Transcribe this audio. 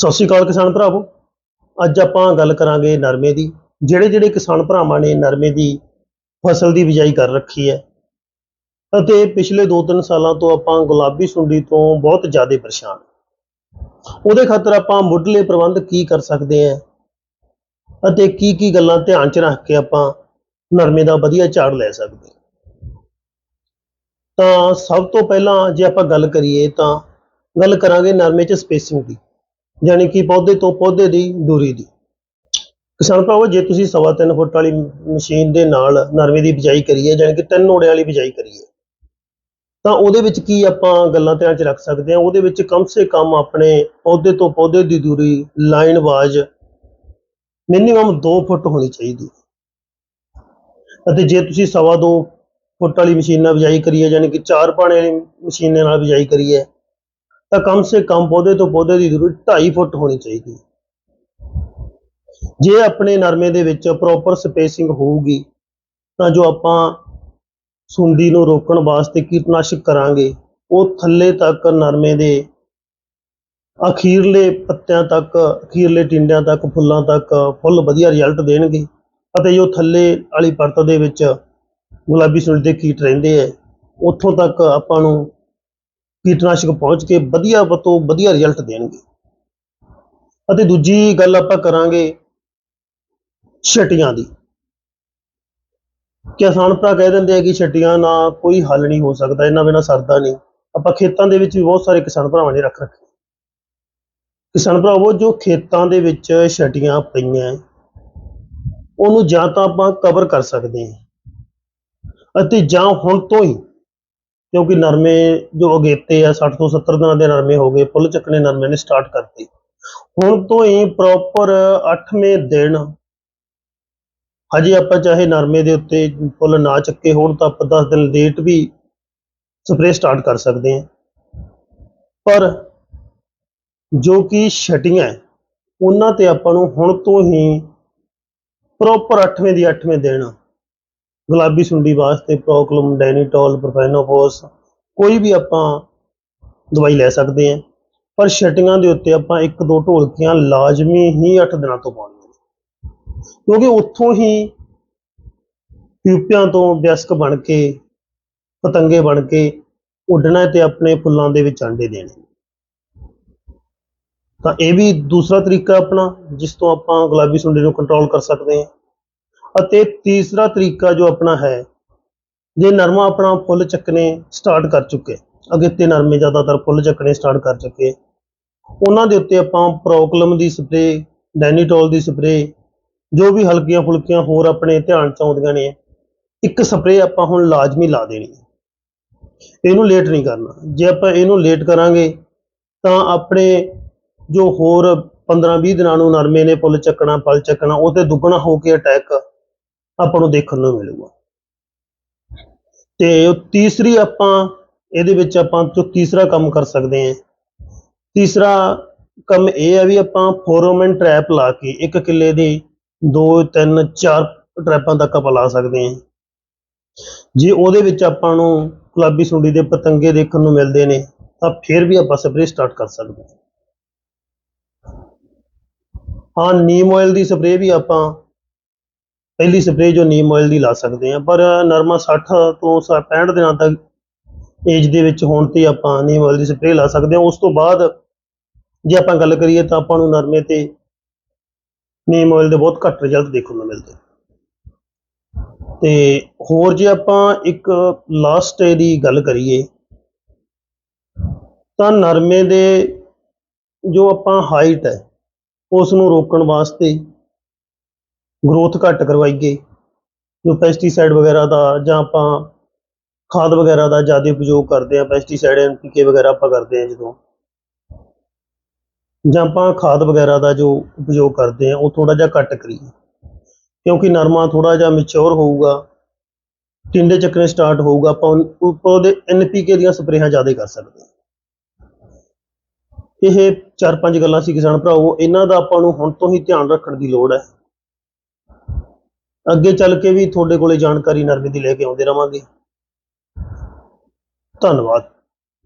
ਸਤਿ ਸ਼੍ਰੀ ਅਕਾਲ ਕਿਸਾਨ ਭਰਾਵੋ। ਅੱਜ ਆਪਾਂ ਗੱਲ ਕਰਾਂਗੇ ਨਰਮੇ ਦੀ। ਜਿਹੜੇ ਜਿਹੜੇ ਕਿਸਾਨ ਭਰਾਵਾਂ ਨੇ ਨਰਮੇ ਦੀ ਫਸਲ ਦੀ ਬਿਜਾਈ ਕਰ ਰੱਖੀ ਹੈ। ਅਤੇ ਪਿਛਲੇ 2-3 ਸਾਲਾਂ ਤੋਂ ਆਪਾਂ ਗੁਲਾਬੀ ਸੁੰਡੀ ਤੋਂ ਬਹੁਤ ਜ਼ਿਆਦਾ ਪਰੇਸ਼ਾਨ ਉਹਦੇ ਖਾਤਰ ਆਪਾਂ ਮੁੱਢਲੇ ਪ੍ਰਬੰਧ ਕੀ ਕਰ ਸਕਦੇ ਹਾਂ ਅਤੇ ਕੀ ਕੀ ਗੱਲਾਂ ਧਿਆਨ 'ਚ ਰੱਖ ਕੇ ਆਪਾਂ ਨਰਮੇ ਦਾ ਵਧੀਆ ਝਾੜ ਲੈ ਸਕਦੇ ਤਾਂ ਸਭ ਤੋਂ ਪਹਿਲਾਂ ਜੇ ਆਪਾਂ ਗੱਲ ਕਰੀਏ ਤਾਂ ਗੱਲ ਕਰਾਂਗੇ ਨਰਮੇ 'ਚ ਸਪੇਸਿੰਗ ਦੀ। ਯਾਨੀ ਕਿ ਪੌਦੇ ਤੋਂ ਪੌਦੇ ਦੀ ਦੂਰੀ ਦੀ ਕਿਸਾਨ ਭਰਾਵੋ, ਜੇ ਤੁਸੀਂ ਸਵਾ ਤਿੰਨ ਫੁੱਟ ਵਾਲੀ ਮਸ਼ੀਨ ਦੇ ਨਾਲ ਨਰਮੇ ਦੀ ਬਿਜਾਈ ਕਰੀਏ ਯਾਨੀ ਕਿ ਤਿੰਨ ਓੜੇ ਵਾਲੀ ਬਿਜਾਈ ਕਰੀਏ, ਤਾਂ ਉਹਦੇ ਵਿੱਚ ਕੀ ਆਪਾਂ ਗੱਲਾਂ ਧਿਆਨ 'ਚ ਰੱਖ ਸਕਦੇ ਹਾਂ ਉਹਦੇ ਵਿੱਚ ਕਮ ਸੇ ਕਮ ਆਪਣੇ ਪੌਦੇ ਤੋਂ ਪੌਦੇ ਦੀ ਦੂਰੀ, ਲਾਈਨ ਵਾਜ ਮਿਨੀਮਮ 2 ਫੁੱਟ ਹੋਣੀ ਚਾਹੀਦੀ ਹੈ। ਅਤੇ ਜੇ ਤੁਸੀਂ ਸਵਾ ਦੋ ਫੁੱਟ ਵਾਲੀ ਮਸ਼ੀਨ ਨਾਲ ਬਿਜਾਈ ਕਰੀਏ ਯਾਨੀ ਕਿ ਚਾਰ ਪਾਣੇ ਵਾਲੀ ਮਸ਼ੀਨ ਨਾਲ ਬਿਜਾਈ ਕਰੀਏ ਤਾਂ ਕਮ ਸੇ ਕਮ ਪੌਦੇ ਤੋਂ ਪੌਦੇ ਦੀ ਦੂਰੀ 2.5 ਫੁੱਟ ਹੋਣੀ ਚਾਹੀਦੀ ਜੇ ਆਪਣੇ ਨਰਮੇ ਦੇ ਵਿੱਚ ਪ੍ਰੋਪਰ ਸਪੇਸਿੰਗ ਹੋਊਗੀ, ਤਾਂ ਜੋ ਆਪਾਂ ਸੁੰਡੀ ਨੂੰ ਰੋਕਣ ਵਾਸਤੇ ਕੀਟਨਾਸ਼ਕ ਕਰਾਂਗੇ, ਉਹ ਥੱਲੇ ਤੱਕ ਨਰਮੇ ਦੇ ਅਖੀਰਲੇ ਪੱਤਿਆਂ ਤੱਕ, ਅਖੀਰਲੇ ਟਿੰਡਿਆਂ ਤੱਕ, ਫੁੱਲਾਂ ਤੱਕ ਫੁੱਲ ਵਧੀਆ ਰਿਜ਼ਲਟ ਦੇਣਗੇ ਅਤੇ ਜੋ ਥੱਲੇ ਵਾਲੀ ਪਰਤ ਦੇ ਵਿੱਚ ਗੁਲਾਬੀ ਸੁੰਡੀ ਦੇ ਕੀਟ ਰਹਿੰਦੇ ਆ ਉੱਥੋਂ ਤੱਕ ਆਪਾਂ ਨੂੰ ਕੀਟਨਾਸ਼ਕ ਪਹੁੰਚ ਕੇ ਵਧੀਆ ਤੋਂ ਵਧੀਆ ਰਿਜ਼ਲਟ ਦੇਣਗੇ। ਅਤੇ ਦੂਜੀ ਗੱਲ ਆਪਾਂ ਕਰਾਂਗੇ ਛਟੀਆਂ ਦੀ। ਕਿਸਾਨ ਭਰਾ ਕਹਿ ਦਿੰਦੇ ਆ ਕਿ ਛਟੀਆਂ ਨਾਲ ਕੋਈ ਹੱਲ ਨਹੀਂ ਹੋ ਸਕਦਾ, ਇਹਨਾਂ ਬਿਨਾਂ ਸਰਦਾ ਨਹੀਂ। ਆਪਾਂ ਖੇਤਾਂ ਦੇ ਵਿੱਚ ਵੀ ਬਹੁਤ ਸਾਰੇ ਕਿਸਾਨ ਭਰਾਵਾਂ ਨੇ ਰੱਖ ਰੱਖੇ। ਕਿਸਾਨ ਭਰਾਵੋ, ਜੋ ਖੇਤਾਂ ਦੇ ਵਿੱਚ ਛਟੀਆਂ ਪਈਆਂ ਉਹਨੂੰ ਜਾਂ ਤਾਂ ਆਪਾਂ ਕਵਰ ਕਰ ਸਕਦੇ ਹਾਂ ਅਤੇ ਜਾਂ ਹੁਣ ਤੋਂ ਹੀ ਕਿਉਂਕਿ ਨਰਮੇ ਜੋ ਅਗੇਤੇ ਆ 60 ਤੋਂ 70 ਦਿਨਾਂ ਦੇ ਨਰਮੇ ਹੋ ਗਏ, ਫੁੱਲ ਚੱਕਣੇ ਨਰਮੇ ਨੇ ਸਟਾਰਟ ਕਰਤੇ। ਹੁਣ ਤੋਂ ਹੀ ਪ੍ਰੋਪਰ 8ਵੇਂ ਦਿਨ, ਹਜੇ ਆਪਾਂ ਚਾਹੇ ਨਰਮੇ ਦੇ ਉੱਤੇ ਫੁੱਲ ਨਾ ਚੱਕੇ ਹੋਣ, ਤਾਂ ਆਪਾਂ 10 ਦਿਨ ਲੇਟ ਵੀ ਸਪਰੇਅ ਸਟਾਰਟ ਕਰ ਸਕਦੇ ਹਾਂ। ਪਰ ਜੋ ਕਿ ਛਟੀਆਂ ਉਹਨਾਂ ਤੇ ਆਪਾਂ ਨੂੰ ਹੁਣ ਤੋਂ ਹੀ ਪ੍ਰੋਪਰ 8ਵੇਂ ਦੀ 8ਵੇਂ ਦਿਨ ਗੁਲਾਬੀ ਸੁੰਡੀ ਵਾਸਤੇ ਪ੍ਰੋਕਲਮ, ਡੈਨੀਟੋਲ ਪ੍ਰੋਫੈਨੋਫੋਸ ਕੋਈ ਵੀ ਆਪਾਂ ਦਵਾਈ ਲੈ ਸਕਦੇ ਹਾਂ, ਪਰ ਛਟੀਆਂ ਦੇ ਉੱਤੇ ਆਪਾਂ ਇੱਕ ਦੋ ਢੋਲਕੀਆਂ ਲਾਜ਼ਮੀ ਹੀ 8 ਦਿਨਾਂ ਤੋਂ ਪਾਉਣੀਆਂ ਕਿਉਂਕਿ ਉੱਥੋਂ ਹੀ ਪਿਊਪਿਆਂ ਤੋਂ ਵਿਅਸਕ ਬਣ ਕੇ, ਪਤੰਗੇ ਬਣ ਕੇ ਉੱਡਣਾ ਤੇ ਆਪਣੇ ਫੁੱਲਾਂ ਦੇ ਵਿੱਚ ਆਂਡੇ ਦੇਣੇ ਤਾਂ ਇਹ ਵੀ ਦੂਸਰਾ ਤਰੀਕਾ ਆਪਣਾ, ਜਿਸ ਤੋਂ ਆਪਾਂ ਗੁਲਾਬੀ ਸੁੰਡੀ ਨੂੰ ਕੰਟਰੋਲ ਕਰ ਸਕਦੇ ਹਾਂ। ਅਤੇ ਤੀਸਰਾ ਤਰੀਕਾ ਜੋ ਆਪਣਾ ਹੈ, ਜੇ ਨਰਮਾ ਆਪਣਾ ਫੁੱਲ ਚੱਕਣੇ ਸਟਾਰਟ ਕਰ ਚੁੱਕੇ, ਅਗੇਤੇ ਨਰਮੇ ਜ਼ਿਆਦਾਤਰ ਫੁੱਲ ਚੱਕਣੇ ਸਟਾਰਟ ਕਰ ਚੁੱਕੇ, ਉਹਨਾਂ ਦੇ ਉੱਤੇ ਆਪਾਂ ਪ੍ਰੋਕਲਮ ਦੀ ਸਪਰੇ ਡੈਨੀਟੋਲ ਦੀ ਸਪਰੇ ਜੋ ਵੀ ਹਲਕੀਆਂ ਫੁਲਕੀਆਂ ਹੋਰ ਆਪਣੇ ਧਿਆਨ ਚ ਆਉਂਦੀਆਂ ਨੇ, ਇੱਕ ਸਪਰੇ ਆਪਾਂ ਹੁਣ ਲਾਜ਼ਮੀ ਲਾ ਦੇਣੀ ਹੈ। ਇਹਨੂੰ ਲੇਟ ਨਹੀਂ ਕਰਨਾ। ਜੇ ਆਪਾਂ ਇਹਨੂੰ ਲੇਟ ਕਰਾਂਗੇ, ਤਾਂ ਆਪਣੇ ਜੋ ਹੋਰ 15-20 ਦਿਨਾਂ ਨੂੰ ਨਰਮੇ ਨੇ ਫੁੱਲ ਚੱਕਣਾ, ਫਲ ਚੱਕਣਾ, ਉਹ ਤੇ ਦੁੱਗਣਾ ਹੋ ਕੇ ਅਟੈਕ ਆਪਾਂ ਨੂੰ ਦੇਖਣ ਨੂੰ ਮਿਲੂਗਾ। ਤੇ ਉਹ ਤੀਸਰੀ ਆਪਾਂ, ਇਹਦੇ ਵਿੱਚ ਆਪਾਂ ਜੋ ਤੀਸਰਾ ਕੰਮ ਕਰ ਸਕਦੇ ਹਾਂ। ਤੀਸਰਾ ਕੰਮ ਇਹ ਹੈ ਵੀ ਆਪਾਂ ਫੋਰੋਮਨ ਟ੍ਰੈਪ ਲਾ ਕੇ ਇੱਕ ਕਿੱਲੇ ਦੇ 2 3 4 ਟ੍ਰੈਪਾਂ ਤੱਕ ਆਪਾਂ ਲਾ ਸਕਦੇ ਹਾਂ। ਜੇ ਉਹਦੇ ਵਿੱਚ ਆਪਾਂ ਨੂੰ ਗੁਲਾਬੀ ਸੁੰਡੀ ਦੇ ਪਤੰਗੇ ਦੇਖਣ ਨੂੰ ਮਿਲਦੇ ਨੇ, ਤਾਂ ਫਿਰ ਵੀ ਆਪਾਂ ਸਪਰੇਅ ਸਟਾਰਟ ਕਰ ਸਕਦੇ ਹਾਂ। ਹਾਂ ਨੀਮ ਆਇਲ ਦੀ ਸਪਰੇਅ ਵੀ ਆਪਾਂ ਪਹਿਲੀ ਸਪਰੇਅ ਜੋ ਨੀਮ ਆਇਲ ਦੀ ਲਾ ਸਕਦੇ ਹਾਂ, ਪਰ ਨਰਮਾ 60 ਤੋਂ 65 ਦਿਨਾਂ ਤੱਕ ਏਜ ਦੇ ਵਿੱਚ ਹੋਣ ਤੇ ਆਪਾਂ ਨੀਮ ਆਇਲ ਦੀ ਸਪਰੇਅ ਲਾ ਸਕਦੇ ਹਾਂ। ਉਸ ਤੋਂ ਬਾਅਦ ਜੇ ਆਪਾਂ ਗੱਲ ਕਰੀਏ ਤਾਂ ਆਪਾਂ ਨੂੰ ਨਰਮੇ ਤੇ ਨੀਮ ਆਇਲ ਦੇ ਬਹੁਤ ਘੱਟ ਰਿਜ਼ਲਟ ਦੇਖਣ ਨੂੰ ਮਿਲਦੇ ਤੇ ਹੋਰ ਜੇ ਆਪਾਂ ਇੱਕ ਲਾਸਟ ਦੀ ਗੱਲ ਕਰੀਏ, ਤਾਂ ਨਰਮੇ ਦੇ ਜੋ ਆਪਾਂ ਹਾਈਟ ਹੈ ਉਸ ਨੂੰ ਰੋਕਣ ਵਾਸਤੇ ਗਰੋਥ ਘੱਟ ਕਰਵਾਈਏ, ਜੋ ਪੈਸਟੀਸਾਈਡ ਵਗੈਰਾ ਦਾ ਜਾਂ ਆਪਾਂ ਖਾਦ ਵਗੈਰਾ ਦਾ ਜ਼ਿਆਦਾ ਉਪਯੋਗ ਕਰਦੇ ਆ ਪੈਸਟੀਸਾਈਡ ਐਨਪੀਕੇ ਵਗੈਰਾ ਆਪਾਂ ਕਰਦੇ ਆ ਜਦੋਂ। ਜਾਂ ਆਪਾਂ ਖਾਦ ਵਗੈਰਾ ਦਾ ਜੋ ਉਪਯੋਗ ਕਰਦੇ ਆ ਉਹ ਥੋੜਾ ਜਿਹਾ ਘੱਟ ਕਰੀਏ। ਕਿਉਂਕਿ ਨਰਮਾ ਥੋੜਾ ਜਿਹਾ ਮੈਚੁਰ ਹੋਊਗਾ, ਟਿੰਡੇ ਚੱਕਣੇ ਸਟਾਰਟ ਹੋਊਗਾ, ਆਪਾਂ ਉਹ- ਉੱਪਰ ਉਹਦੇ ਐਨਪੀਕੇ ਦੀਆਂ ਸਪਰੇਹਾਂ ਜ਼ਿਆਦਾ ਕਰ ਸਕਦੇ ਹਾਂ। ਇਹ ਚਾਰ ਪੰਜ ਗੱਲਾਂ ਸੀ ਕਿਸਾਨ ਭਰਾਵੋ, ਇਹਨਾਂ ਦਾ ਆਪਾਂ ਨੂੰ ਹੁਣ ਤੋਂ ਹੀ ਧਿਆਨ ਰੱਖਣ ਦੀ ਲੋੜ ਹੈ। ਅੱਗੇ ਚੱਲ ਕੇ ਵੀ ਤੁਹਾਡੇ ਕੋਲੇ ਜਾਣਕਾਰੀ ਨਰਮੇ ਦੀ ਲੈ ਕੇ ਆਉਂਦੇ ਰਵਾਂਗੇ। ਧੰਨਵਾਦ।